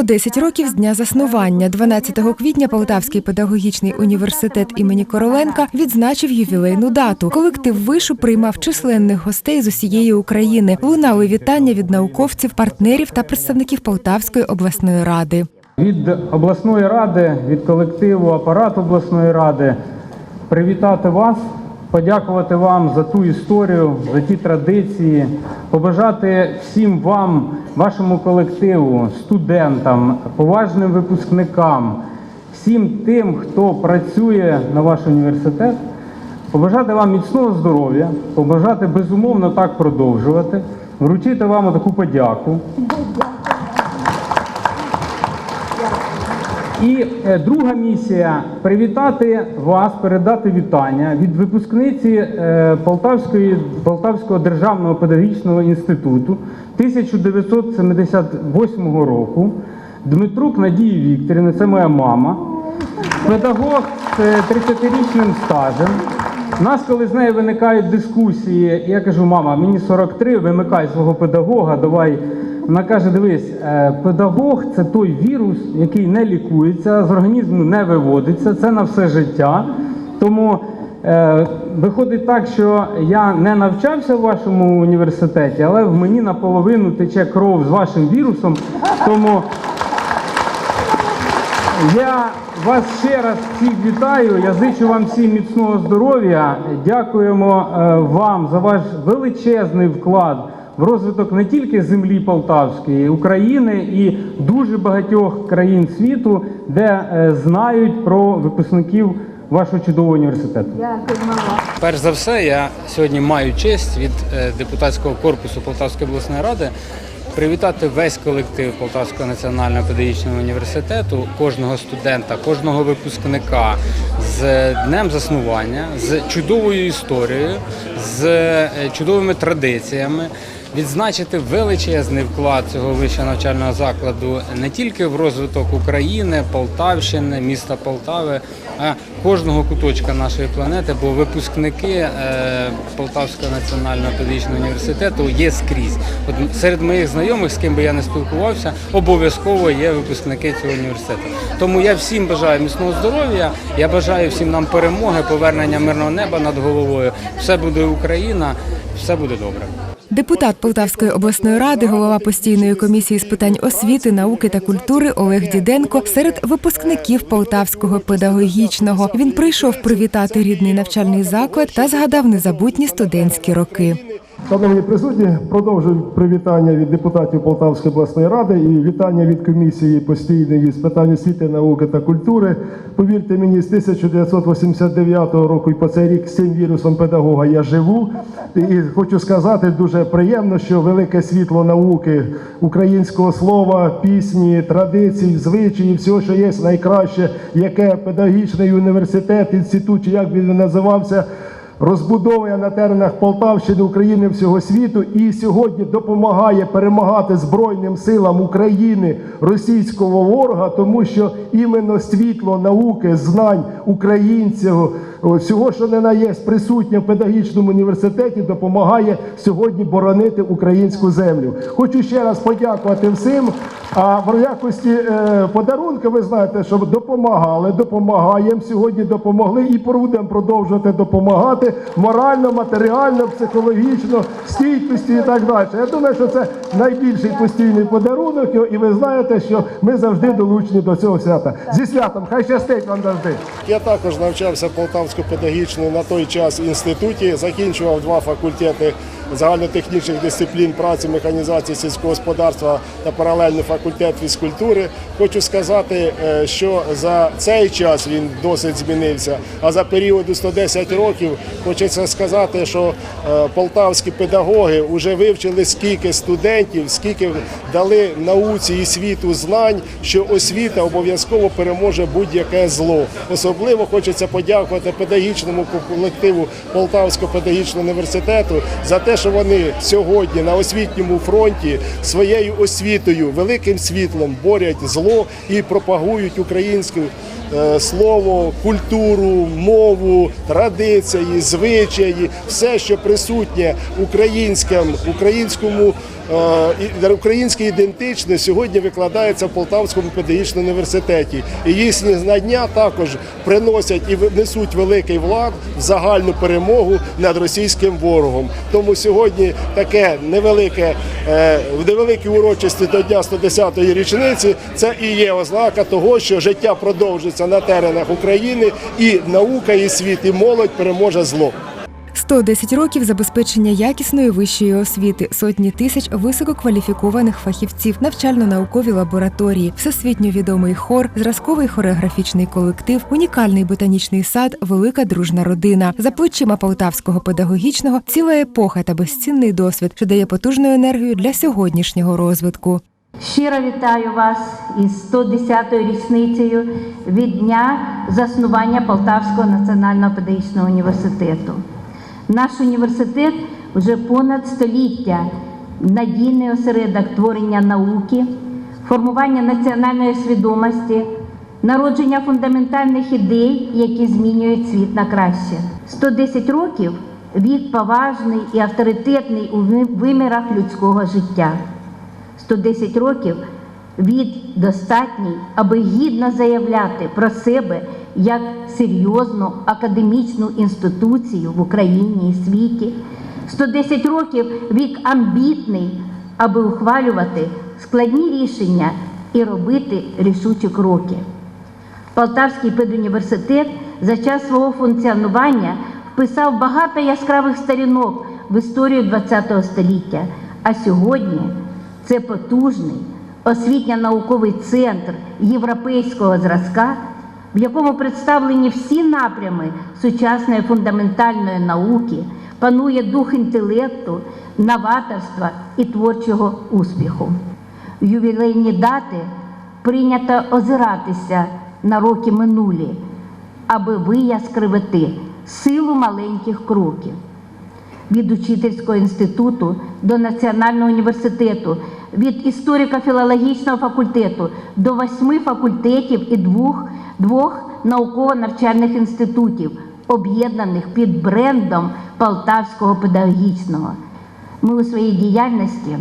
110 років з дня заснування. 12 квітня Полтавський педагогічний університет імені Короленка відзначив ювілейну дату. Колектив вишу приймав численних гостей з усієї України. Лунали вітання від науковців, партнерів та представників Полтавської обласної ради. Від обласної ради, від колективу апарату обласної ради привітати вас, подякувати вам за ту історію, за ті традиції, побажати всім вам, вашому колективу, студентам, поважним випускникам, всім тим, хто працює на ваш університет, побажати вам міцного здоров'я, побажати безумовно так продовжувати, вручити вам таку подяку. І е, друга місія привітати вас, передати вітання від випускниці е, Полтавської, Полтавського державного педагогічного інституту 1978 року Дмитрук Надії Вікторівни, це моя мама, педагог з е, 30-річним стажем. У нас, коли з нею виникають дискусії, я кажу, мама, мені 43, вимикай свого педагога, давай. Вона каже: дивись, е, педагог це той вірус, який не лікується, з організму не виводиться, це на все життя. Тому е, виходить так, що я не навчався в вашому університеті, але в мені наполовину тече кров з вашим вірусом. Тому я вас ще раз всіх вітаю. Я зичу вам всім міцного здоров'я. Дякуємо е, вам за ваш величезний вклад в розвиток не тільки землі Полтавської, України і дуже багатьох країн світу, де е, знають про випускників вашого чудового університету. Перш за все, я сьогодні маю честь від е, депутатського корпусу Полтавської обласної ради привітати весь колектив Полтавського національного педагогічного університету, кожного студента, кожного випускника з днем заснування, з чудовою історією, з е, чудовими традиціями. Відзначити величезний вклад цього вищого навчального закладу не тільки в розвиток України, Полтавщини, міста Полтави, а кожного куточка нашої планети, бо випускники е, Полтавського національного педагогічного університету є скрізь. От серед моїх знайомих, з ким би я не спілкувався, обов'язково є випускники цього університету. Тому я всім бажаю міцного здоров'я. Я бажаю всім нам перемоги, повернення мирного неба над головою. Все буде Україна, все буде добре. Депутат Полтавської обласної ради, голова постійної комісії з питань освіти, науки та культури Олег Діденко серед випускників Полтавського педагогічного. Він прийшов привітати рідний навчальний заклад та згадав незабутні студентські роки. Шановні присутні, продовжую привітання від депутатів Полтавської обласної ради і вітання від комісії постійної з питань освіти, науки та культури. Повірте мені, з 1989 року і по цей рік з цим вірусом педагога я живу. І хочу сказати, дуже приємно, що велике світло науки, українського слова, пісні, традицій, звичаїв, всього, що є найкраще, яке педагогічний університет, інститут, чи як він називався розбудовує на теренах Полтавщини, України всього світу і сьогодні допомагає перемагати Збройним силам України російського ворога, тому що іменно світло науки, знань українців, всього, що не на є присутнє в педагогічному університеті, допомагає сьогодні боронити українську землю. Хочу ще раз подякувати всім. А в якості е, подарунка ви знаєте, що допомагали, допомагаємо сьогодні, допомогли і будемо продовжувати допомагати морально, матеріально, психологічно, стійкості і так далі. Я думаю, що це найбільший постійний подарунок, і ви знаєте, що ми завжди долучені до цього свята. Зі святом, хай щастить вам завжди. Також навчався в Полтавському педагогічному на той час інституті, закінчував два факультети загальнотехнічних дисциплін праці, механізації сільського господарства та паралельний факультет фізкультури. Хочу сказати, е, що за цей час він досить змінився. А за періоду 110 років хочеться сказати, що е, полтавські педагоги вже вивчили скільки студентів, скільки дали науці і світу знань, що освіта обов'язково переможе будь-яке зло. Особливо хочеться подякувати педагогічному колективу Полтавського педагогічного університету за те, що вони сьогодні на освітньому фронті своєю освітою, великим світлом борять зло і пропагують українську е, слово, культуру, мову, традиції, звичаї, все, що присутнє українському, українському е, і- сьогодні викладається в Полтавському педагогічному університеті. І їхні знання також приносять і несуть великий влад в загальну перемогу над російським ворогом. Тому сьогодні таке невелике, е, невеликі урочисті до дня 110-ї річниці. Це і є ознака того, що життя продовжиться на теренах України, і наука, і світ, і молодь переможе зло. 110 років забезпечення якісної вищої освіти, сотні тисяч висококваліфікованих фахівців, навчально-наукові лабораторії, всесвітньо відомий хор, зразковий хореографічний колектив, унікальний ботанічний сад, велика дружна родина. За плечима полтавського педагогічного ціла епоха та безцінний досвід, що дає потужну енергію для сьогоднішнього розвитку. Щиро вітаю вас із 110-ю річницею від дня заснування Полтавського національного педагогічного університету. Наш університет вже понад століття надійний осередок творення науки, формування національної свідомості, народження фундаментальних ідей, які змінюють світ на краще. 110 років вік поважний і авторитетний у вимірах людського життя. 110 років від достатній, аби гідно заявляти про себе як серйозну академічну інституцію в Україні і світі. 110 років вік амбітний, аби ухвалювати складні рішення і робити рішучі кроки. Полтавський педуніверситет за час свого функціонування вписав багато яскравих сторінок в історію ХХ століття. А сьогодні це потужний освітньо-науковий центр європейського зразка, в якому представлені всі напрями сучасної фундаментальної науки, панує дух інтелекту, новаторства і творчого успіху. В ювілейні дати прийнято озиратися на роки минулі, аби вияскривити силу маленьких кроків. Від учительського інституту до Національного університету, від історико-філологічного факультету до восьми факультетів і двох, двох науково-навчальних інститутів, об'єднаних під брендом Полтавського педагогічного. Ми у своїй діяльності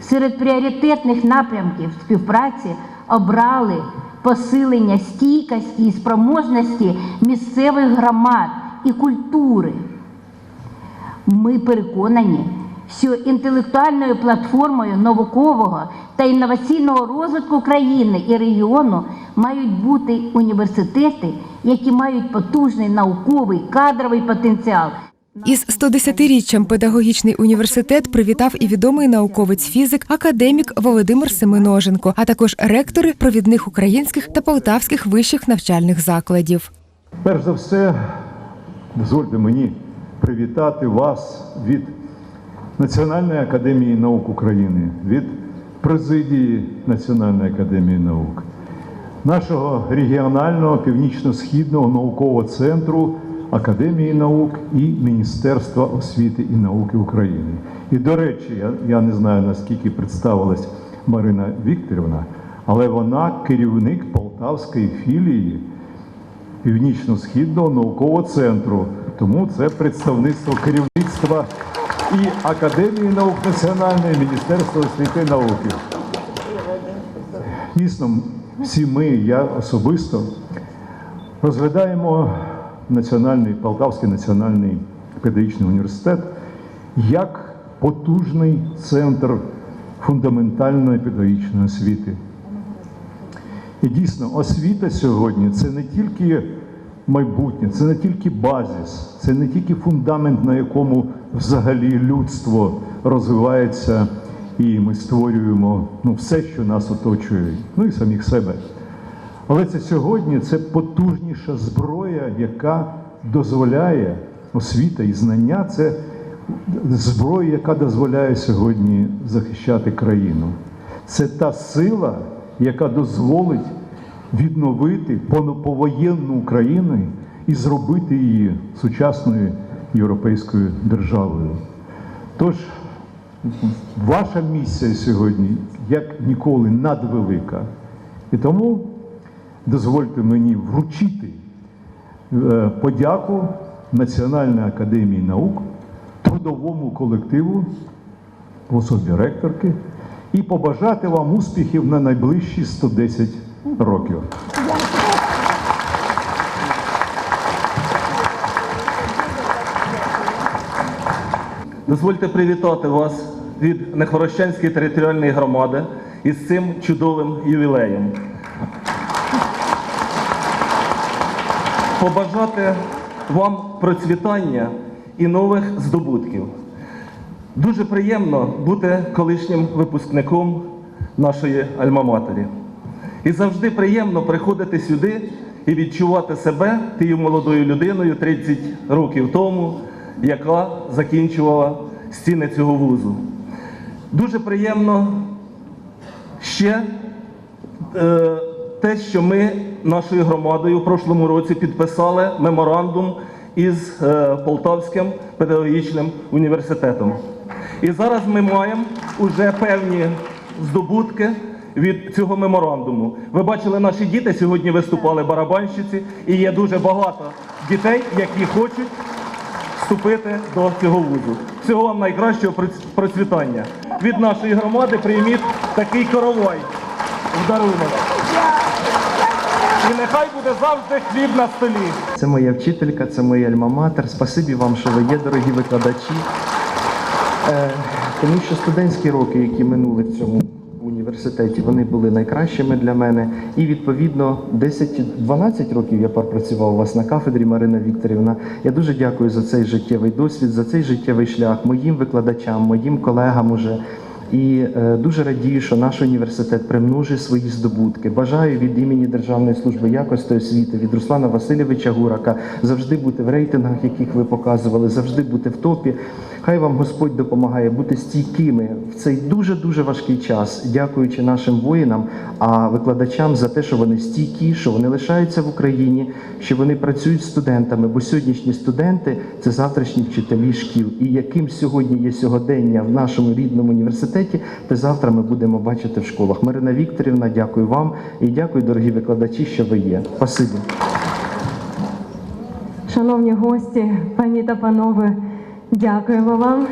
Серед пріоритетних напрямків співпраці обрали посилення стійкості і спроможності місцевих громад і культури. Ми переконані, що інтелектуальною платформою наукового та інноваційного розвитку країни і регіону мають бути університети, які мають потужний науковий кадровий потенціал. Із 110-річчям педагогічний університет привітав і відомий науковець-фізик, академік Володимир Семеноженко, а також ректори провідних українських та полтавських вищих навчальних закладів. Перш за все, дозвольте мені привітати вас від Національної академії наук України, від президії Національної академії наук, нашого регіонального північно-східного наукового центру Академії наук і Міністерства освіти і науки України. І до речі, я, я не знаю наскільки представилась Марина Вікторівна, але вона керівник Полтавської філії Північно-східного наукового центру. Тому це представництво керівництва і Академії наук Національної і Міністерства освіти і науки. Дійсно, всі ми, я особисто, розглядаємо національний Полтавський національний педагогічний університет як потужний центр фундаментальної педагогічної освіти. І дійсно, освіта сьогодні це не тільки майбутнє, це не тільки базис, це не тільки фундамент, на якому взагалі людство розвивається, і ми створюємо ну, все, що нас оточує, ну і самих себе. Але це сьогодні це потужніша зброя, яка дозволяє освіта і знання це зброя, яка дозволяє сьогодні захищати країну. Це та сила, яка дозволить відновити повоєнну Україну і зробити її сучасною європейською державою. Тож ваша місія сьогодні як ніколи надвелика. І тому дозвольте мені вручити е, подяку Національної академії наук, трудовому колективу в особі ректорки і побажати вам успіхів на найближчі 110 років. Дозвольте привітати вас від Нехворощанської територіальної громади із цим чудовим ювілеєм. Побажати вам процвітання і нових здобутків. Дуже приємно бути колишнім випускником нашої альма-матері. І завжди приємно приходити сюди і відчувати себе тією молодою людиною 30 років тому, яка закінчувала стіни цього вузу. Дуже приємно ще е, те, що ми нашою громадою в прошлому році підписали меморандум із е, Полтавським педагогічним університетом. І зараз ми маємо уже певні здобутки від цього меморандуму. Ви бачили, наші діти сьогодні виступали барабанщиці, і є дуже багато дітей, які хочуть вступити до цього вузу. Всього вам найкращого процвітання. Від нашої громади прийміть такий коровай в дарунок. І нехай буде завжди хліб на столі. Це моя вчителька, це моя альма-матер. Спасибі вам, що ви є, дорогі викладачі. Е, тому що студентські роки, які минули в цьому університеті, вони були найкращими для мене. І відповідно 10-12 років я працював у вас на кафедрі Марина Вікторівна. Я дуже дякую за цей життєвий досвід, за цей життєвий шлях моїм викладачам, моїм колегам уже. І е, дуже радію, що наш університет примножує свої здобутки. Бажаю від імені Державної служби якості освіти, від Руслана Васильовича Гурака завжди бути в рейтингах, яких ви показували, завжди бути в топі. Хай вам Господь допомагає бути стійкими в цей дуже дуже важкий час, дякуючи нашим воїнам, а викладачам за те, що вони стійкі, що вони лишаються в Україні, що вони працюють з студентами. Бо сьогоднішні студенти це завтрашні вчителі шкіл. І яким сьогодні є сьогодення в нашому рідному університеті, те завтра ми будемо бачити в школах. Марина Вікторівна, дякую вам і дякую, дорогі викладачі, що ви є. Спасибі. Шановні гості, пані та панове, дякуємо вам.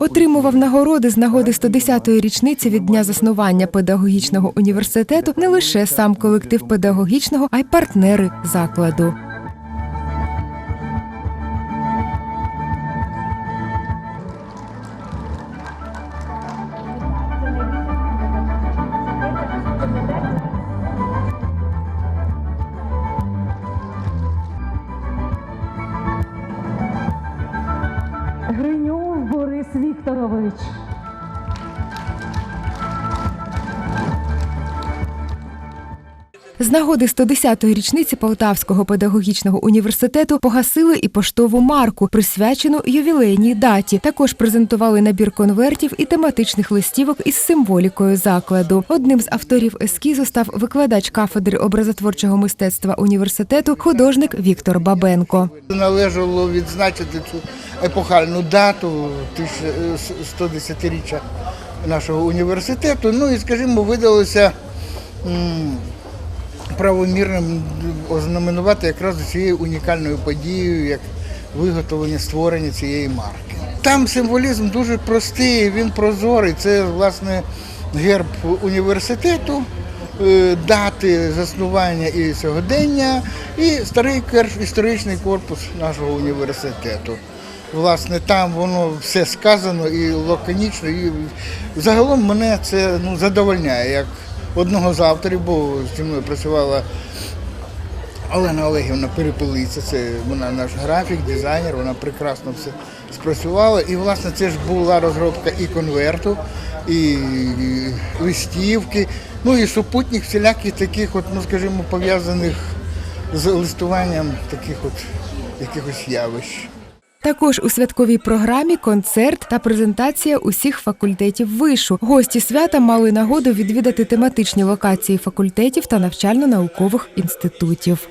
Отримував нагороди з нагоди 110-ї річниці від дня заснування педагогічного університету не лише сам колектив педагогічного, а й партнери закладу. З нагоди 110-ї річниці Полтавського педагогічного університету погасили і поштову марку, присвячену ювілейній даті. Також презентували набір конвертів і тематичних листівок із символікою закладу. Одним з авторів ескізу став викладач кафедри образотворчого мистецтва університету, художник Віктор Бабенко. Належало відзначити цю епохальну дату 110-річчя нашого університету. Ну і, скажімо, видалося правомірним ознаменувати якраз цією унікальною подією, як виготовлення створення цієї марки. Там символізм дуже простий, він прозорий. Це власне герб університету, е, дати заснування і сьогодення, і старий історичний корпус нашого університету. Власне, там воно все сказано і лаконічно, і загалом мене це ну, задовольняє як одного з авторів, бо зі мною працювала Олена Олегівна Перепелиця, це вона наш графік, дизайнер, вона прекрасно все спрацювала. І власне це ж була розробка і конверту, і листівки, ну і супутніх всіляких таких, от, ну скажімо, пов'язаних з листуванням таких от якихось явищ. Також у святковій програмі концерт та презентація усіх факультетів вишу. Гості свята мали нагоду відвідати тематичні локації факультетів та навчально-наукових інститутів.